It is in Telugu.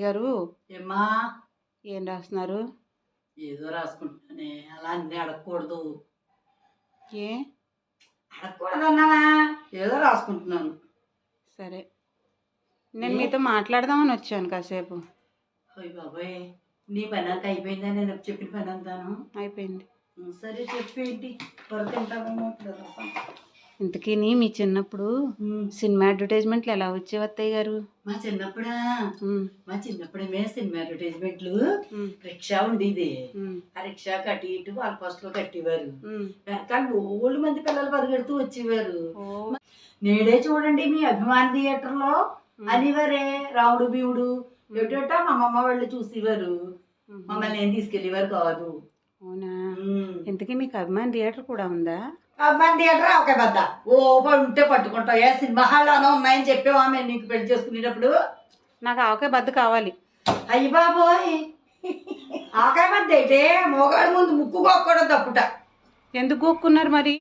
గారు ఏమ్మా? ఏం రాస్తున్నారు? ఏదో రాసుకుంటున్నానే అలా అన్నీ అడగకూడదు. ఏ? అడగకూడదు అన్నానా ఏదో రాసుకుంటున్నాను. సరే. నేను మీతో మాట్లాడదామని వచ్చాను కాసేపు. అయ్య బాబాయ్. నీ పని అంతా అయిపోయిందా? నేను చెప్పిన పని అంతాను. అయిపోయింది. సరే చెప్పేంటి? త్వర తింటామేమో ఇప్పుడు రసం. ఇంతకీ మీ చిన్నప్పుడు సినిమా అడ్వర్టైజ్మెంట్లు ఎలా వచ్చేవి అత్తయ్య గారు? మా చిన్నప్పుడా? మా చిన్నప్పుడేమే సినిమా అడ్వర్టైజ్మెంట్లు. రిక్షా ఉండేది. ఆ రిక్షా కట్టి ఇటు వాళ్ళ పోస్టులో కట్టేవారు. వెనకాల ఓళ్ళు మంది పిల్లలు పరిగెడుతూ వచ్చేవారు. నేడే చూడండి మీ అభిమాన థియేటర్లో అనివరే రాముడు భీముడు. ఏటోటా మా అమ్మమ్మ వాళ్ళు చూసేవారు. మమ్మల్ని ఏం తీసుకెళ్ళేవారు కాదు. అవునా. ఇంతకీ మీకు అభిమాన్ థియేటర్ కూడా ఉందా? అభిమాన థియేటర్ ఒక బద్ద ఓ ఉంటే పట్టుకుంటావు ఏ సినిమా హాల్లోనో ఉన్నాయని చెప్పేవా మేము నీకు పెళ్ళి చేసుకునేటప్పుడు? నాకు ఆవకాయ బద్ద కావాలి. అయ్యి బాబోయ్. ఆకాయ బద్ద అయితే మోగాడు ముందు ముక్కు కొక్కడం తప్పుట. ఎందుకు గోక్కున్నారు మరి?